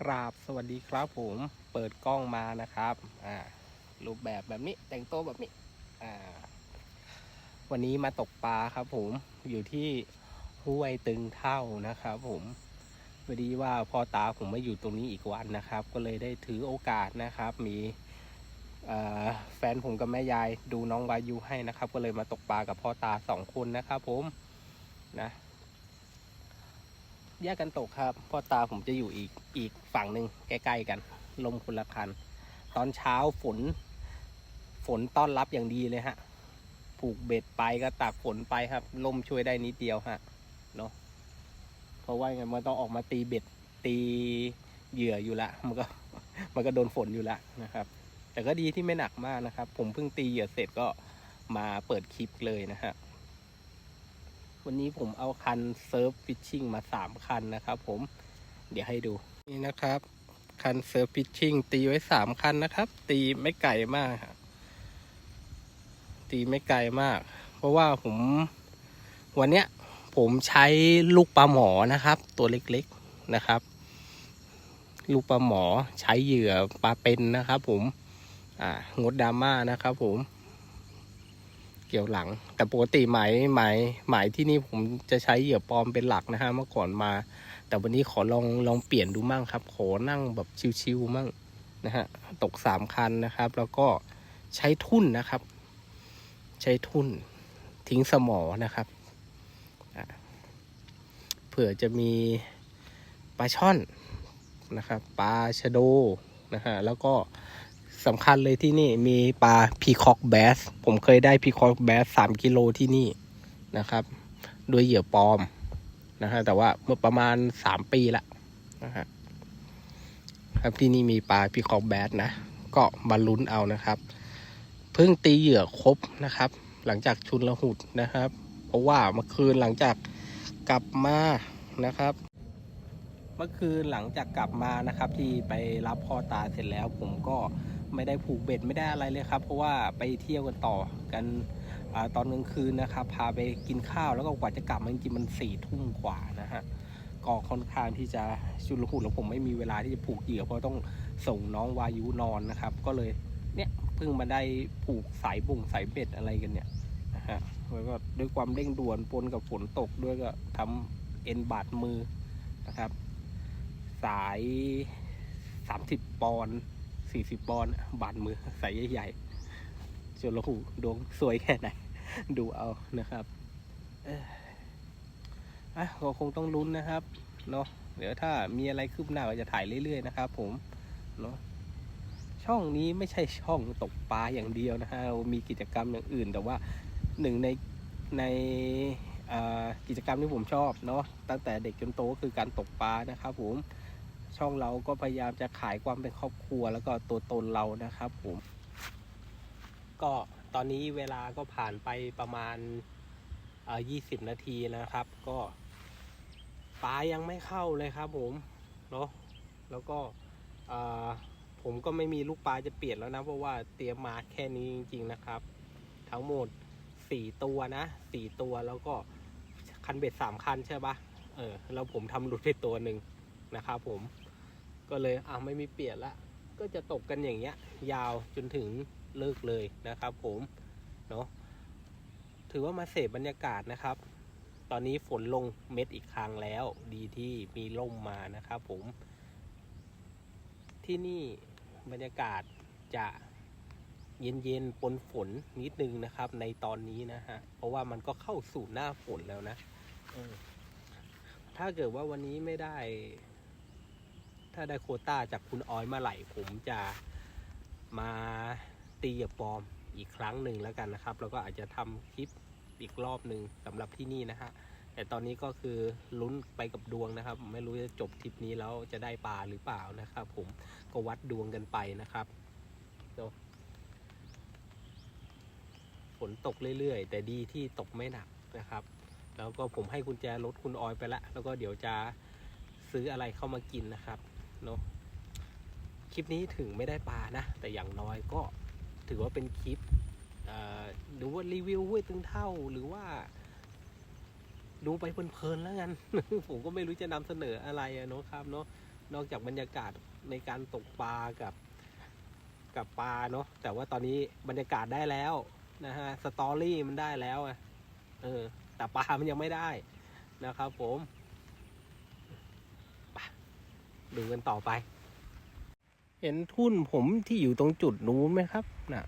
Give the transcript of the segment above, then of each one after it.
กราบสวัสดีครับผมเปิดกล้องมานะครับอ่ารูปแบบแบบนี้แต่งตัวแบบนี้อ่าวันนี้มาตกปลาครับผมอยู่ที่ห้วยตึงเท่านะครับผมพอดีว่าพ่อตาผมมาอยู่ตรงนี้อีกวันนะครับ ก็เลยได้ถือโอกาสนะครับ มีแฟนผมกับแม่ยายดูน้องวายุให้นะครับ ก็เลยมาตกปลากับพ่อตาสองคนนะครับผมนะ แยกกันตกครับพ่อตาผมจะอยู่อีกอีกฝั่งหนึ่งใกล้ๆกัน ลมคนละคัน ตอนเช้าฝน ฝนต้อนรับอย่างดีเลยฮะ ผูกเบ็ดไปก็ตากฝนไปครับ ลมช่วยได้นิดเดียวฮะเนาะเพราะว่าไงมันต้องออกมาตีเบ็ดตีเหยื่ออยู่ละมันก็มันก็โดนฝนอยู่ละนะครับ แต่ก็ดีที่ไม่หนักมากนะครับ ผมเพิ่งตีเหยื่อเสร็จก็มาเปิดคลิปเลยนะฮะ วันนี้ผมเอาคันเซิร์ฟฟิชชิ่งมาสามคันนะครับผมเดี๋ยวให้ดูนี่นะครับ คันเซิร์ฟฟิชชิ่งตีไว้สามคันนะครับ ตีไม่ไกลมากครับตีไม่ไกลมาก เพราะว่าผมวันเนี้ยผมใช้ลูกปลาหมอนะครับ ตัวเล็กๆนะครับ ลูกปลาหมอใช้เหยื่อปลาเป็นนะครับ ผมอ่างดดราม่านะครับ ผม เกี่ยวหลัง แต่ปกติหมายหมายหมายที่นี่ผมจะใช้เหยื่อปลอมเป็นหลักนะฮะเมื่อก่อนมา แต่วันนี้ขอลองลองเปลี่ยนดูมั่งครับ ขอนั่งแบบชิวๆมั่งนะฮะตกสามคันนะครับ แล้วก็ใช้ทุ่นนะครับ ใช้ทุ่นทิ้งสมอนะครับเผื่อจะมีปลาช่อนนะครับปลาชะโดนะฮะแล้วก็ สำคัญเลยที่นี่มีปลาพีคอกแบส ผมเคยได้พีคอกแบสสามกิโลที่นี่นะครับด้วยเหยื่อปลอมนะฮะแต่ว่าเมื่อประมาณสามปีละนะฮะครับที่นี่มีปลาพีคอกแบสนะ ก็มาลุ้นเอานะครับ เพิ่งตีเหยื่อครบนะครับ หลังจากชุนละหุดนะครับ เพราะว่าเมื่อคืนหลังจากกลับมานะครับ เมื่อคืนหลังจากกลับมานะครับ ที่ไปรับพ่อตาเสร็จแล้วผมก็ ไม่ได้ผูกเบ็ดไม่ได้อะไรเลยครับ เพราะว่าไปเที่ยวกันต่อกันอตอนกลางคืนนะครับ พาไปกินข้าวแล้วก็กว่าจะกลับมันจริงๆมันสี่ทุ่มกว่านะฮะก็ค่อนข้างที่จะชุลมุนแล้วผมไม่มีเวลาที่จะผูกเหยื่อเพราะต้องส่งน้องวายุนอนนะครับ ก็เลยเนี่ยเพิ่งมาได้ผูกสายบุ่งสายเบ็ดอะไรกันเนี่ยนะฮะแล้วก็ด้วยความเร่งด่วนปนกับฝนตกด้วยก็ทำเอ็นบาดมือนะครับ สายสามสิบปอน สี่สิบปอนด์บาดมือใสายใหญ่ๆจนละหูดวงสวยแค่ไหน ดูเอานะครับอะก็คงต้องลุ้นนะครับเนาะเดี๋ยวถ้ามีอะไรคืบหน้าก็จะถ่ายเรื่อยๆนะครับ ผมเนาะช่องนี้ไม่ใช่ช่องตกปลาอย่างเดียวนะฮะเรามีกิจกรรมอย่างอื่น แต่ว่าหนึ่งในในกิจกรรมที่ผมชอบเนาะตั้งแต่เด็กจนโตก็คือการตกปลานะครับผม ช่องเราก็พยายามจะขายความเป็นครอบครัวแล้วก็ตัวตนเรานะครับผมก็ตอนนี้เวลาก็ผ่านไปประมาณเอ่อ20นาทีนะครับ ก็ปลายังไม่เข้าเลยครับผมเนาะแล้วก็ผมก็ไม่มีลูกปลาจะเปลี่ยนแล้วนะ เพราะว่าเตรียมมาแค่นี้จริง ๆนะครับ ทั้งหมด4ตัวนะ4ตัวแล้วก็คันเบ็ด3คันใช่ปะเออแล้วผมทำหลุดไปตัวหนึ่งนะครับผม ก็เลยอะไม่มีเปลี่ยนละ ก็จะตกกันอย่างเงี้ย ยาวจนถึงเลิกเลยนะครับ ผมเนาะถือว่ามาเสพบรรยากาศนะครับ ตอนนี้ฝนลงเม็ดอีกครั้งแล้ว ดีที่มีร่มมานะครับ ผม ที่นี่บรรยากาศจะเย็นๆ ปนฝนนิดนึงนะครับ ในตอนนี้นะฮะ เพราะว่ามันก็เข้าสู่หน้าฝนแล้วนะเออถ้าเกิดว่าวันนี้ไม่ได้ ถ้าได้โคต้าจากคุณออยเมื่อไหร่ผมจะมาตีเหยื่อปอมอีกครั้งหนึ่งแล้วกันนะครับ แล้วก็อาจจะทำคลิปอีกรอบหนึ่งสำหรับที่นี่นะฮะแต่ตอนนี้ก็คือลุ้นไปกับดวงนะครับ ไม่รู้จะจบทริปนี้แล้วจะได้ปลาหรือเปล่านะครับ ผมก็วัดดวงกันไปนะครับเนาะฝนตกเรื่อยๆ แต่ดีที่ตกไม่หนักนะครับ แล้วก็ผมให้กุญแจรถคุณออยไปละ แล้วก็เดี๋ยวจะซื้ออะไรเข้ามากินนะครับ เนาะคลิปนี้ถึงไม่ได้ปลานะ แต่อย่างน้อยก็ถือว่าเป็นคลิปเอ่อดูว่ารีวิวห้วยตึงเท่าหรือว่าดูไปเพลินๆแล้วกัน ผมก็ไม่รู้จะนำเสนออะไรอะเนาะครับเนาะนอกจากบรรยากาศในการตกปลากับกับปลาเนาะแต่ว่าตอนนี้บรรยากาศได้แล้วนะฮะสตอรี่มันได้แล้วอะเออแต่ปลามันยังไม่ได้นะครับผม ดูกันต่อไป เห็นทุ่นผมที่อยู่ตรงจุดนู้นไหมครับน่ะ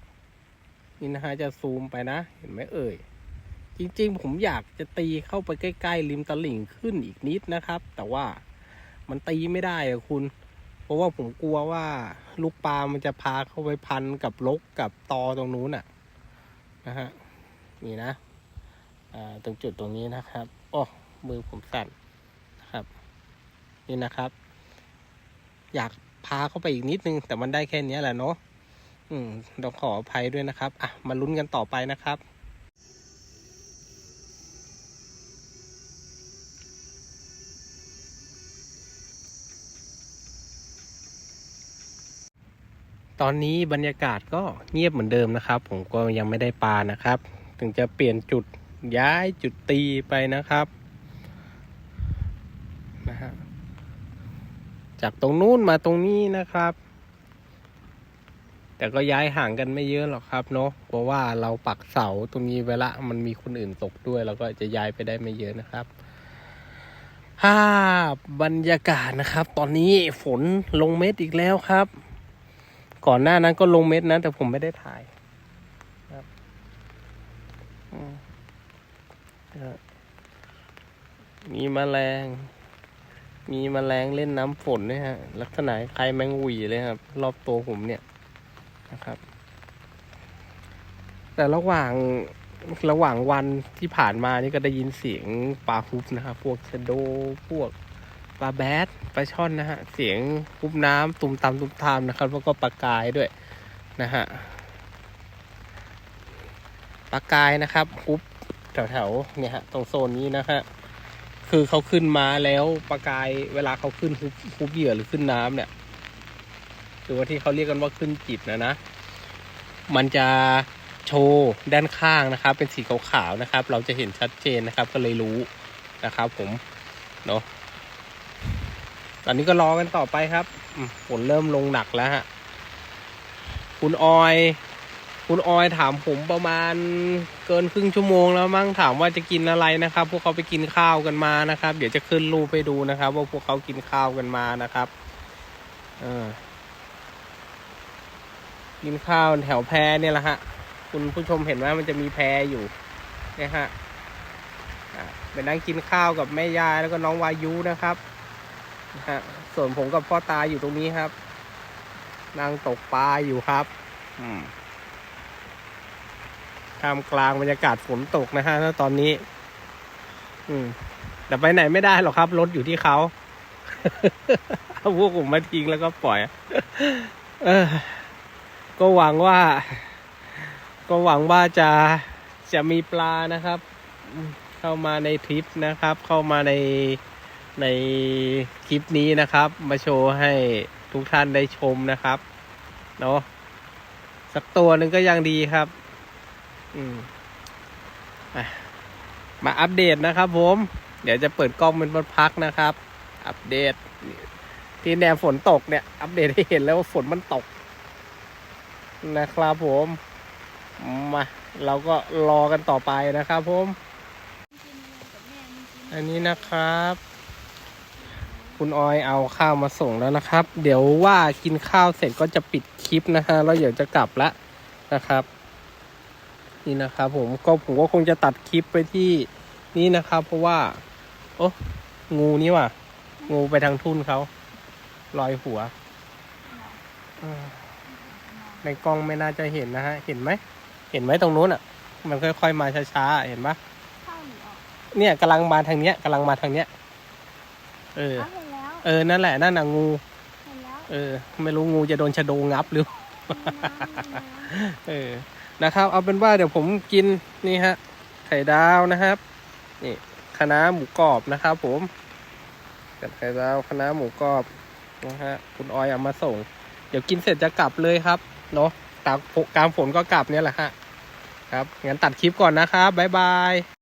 นี่นะฮะจะซูมไปนะ เห็นไหมเอ่ย จริงๆ ผมอยากจะตีเข้าไปใกล้ๆริมตลิ่งขึ้นอีกนิดนะครับ แต่ว่ามันตีไม่ได้อะคุณ เพราะว่าผมกลัวว่าลูกปลามันจะพาเข้าไปพันกับลกกับตอตรงนู้นน่ะนะฮะนี่นะอ่าตรงจุดตรงนี้นะครับ โอ้ มือผมสั่นนะครับ นี่นะครับ อยากพาเข้าไปอีกนิดนึง แต่มันได้แค่นี้แหละเนาะอืมเราขออภัยด้วยนะครับ อะ มาลุ้นกันต่อไปนะครับตอนนี้บรรยากาศก็เงียบเหมือนเดิมนะครับ ผมก็ยังไม่ได้ปลานะครับ ถึงจะเปลี่ยนจุดย้ายจุดตีไปนะครับนะฮะ จากตรงนู้นมาตรงนี้นะครับ แต่ก็ย้ายห่างกันไม่เยอะหรอกครับเนาะเพราะว่าเราปักเสาตรงนี้ไว้ละมันมีคนอื่นตกด้วยเราก็จะย้ายไปได้ไม่เยอะนะครับภาพบรรยากาศนะครับ ตอนนี้ฝนลงเม็ดอีกแล้วครับ ก่อนหน้านั้นก็ลงเม็ดนะแต่ผมไม่ได้ถ่ายครับมครับมีแมลง มีแมลงเล่นน้ำฝนเนี่ยฮะ ลักษณะคล้ายแมงวีเลยครับ รอบตัวผมเนี่ยนะครับ แต่ระหว่างระหว่างวันที่ผ่านมานี่ก็ได้ยินเสียงปลาฮุบนะครับพวกชะโดพวกปลาแบดปลาช่อนนะฮะ เสียงฮุบน้ำตุ่มตามตุ่มตามนะครับ แล้วก็ปลากายด้วยนะฮะปลากายนะครับฮุบแถวๆเนี่ยฮะตรงโซนนี้นะฮะ คือเขาขึ้นมาแล้วปลากายเวลาเขาขึ้นฮุบฮุบเหยื่อหรือขึ้นน้ำเนี่ยหรือว่าที่เขาเรียกกันว่าขึ้นจิตนะนะ มันจะโชว์ด้านข้างนะครับ เป็นสีขาวๆนะครับ เราจะเห็นชัดเจนนะครับ ก็เลยรู้นะครับผมเนาะตอนนี้ก็รอกันต่อไปครับฝนเริ่มลงหนักแล้วฮะคุณออย คุณออยถามผมประมาณเกินครึ่งชั่วโมงแล้วมั้งถามว่าจะกินอะไรนะครับ พวกเขาไปกินข้าวกันมานะครับ เดี๋ยวจะขึ้นรูปไปดูนะครับ ว่าพวกเขากินข้าวกันมานะครับเออกินข้าวแถวแพเนี่ยแหละฮะ คุณผู้ชมเห็นไหมมันจะมีแพอยู่เนี่ยฮะอะไปนั่งกินข้าวกับแม่ยายแล้วก็น้องวายุนะครับนะฮะส่วนผมกับพ่อตาอยู่ตรงนี้ครับนั่งตกปลาอยู่ครับ อืม ท่ามกลางบรรยากาศฝนตกนะฮะณตอนนี้ อืม แต่ไปไหนไม่ได้หรอกครับ รถอยู่ที่เขาเอาพวกผมมาทิ้งแล้วก็ปล่อย เออ ก็หวังว่า ก็หวังว่าจะจะมีปลานะครับ เข้ามาในทริปนะครับ เข้ามาในในคลิปนี้นะครับ มาโชว์ให้ทุกท่านได้ชมนะครับ เนาะสักตัวหนึ่งก็ยังดีครับ อืมมาอัปเดตนะครับผม เดี๋ยวจะเปิดกล้องเป็นพักนะครับ อัปเดต ที่แนวฝนตกเนี่ย อัปเดตให้เห็นแล้วว่าฝนมันตก นะครับผม มา เราก็รอกันต่อไปนะครับผม อันนี้นะครับ คุณออยเอาข้าวมาส่งแล้วนะครับ เดี๋ยวว่ากินข้าวเสร็จก็จะปิดคลิปนะฮะแล้วเดี๋ยวจะกลับละนะครับ นี่นะครับผมก็ผมก็คงจะตัดคลิปไปที่นี่นะครับ เพราะว่า โอ้งูนี่ว่ะ งูไปทางทุ่นเขาลอยหัวอ่าในกล้องไม่น่าจะเห็นนะฮะ เห็นไหม เห็นไหมตรงนู้นอะ มันค่อยๆมาช้าๆ เห็นปะเข้าหรือออกเนี่ยกำลังมาทางเนี้ยกำลังมาทางเนี้ย เออ เอาเห็นแล้วเออนั่นแหละ นั่นน่ะงูเห็นแล้วเออ ไม่รู้งูจะโดนชะโดงับหรือเห็นแล้วเออ นะครับ เอาเป็นว่าเดี๋ยวผมกินนี่ฮะไข่ดาวนะครับนี่คะน้าหมูกรอบนะครับ ผมกับไข่ดาวคะน้าหมูกรอบนะฮะคุณออยเอามาส่ง เดี๋ยวกินเสร็จจะกลับเลยครับเนาะตามกลางฝนก็กลับเนี่ยแหละฮะครับงั้นตัดคลิปก่อนนะครับบ๊ายบาย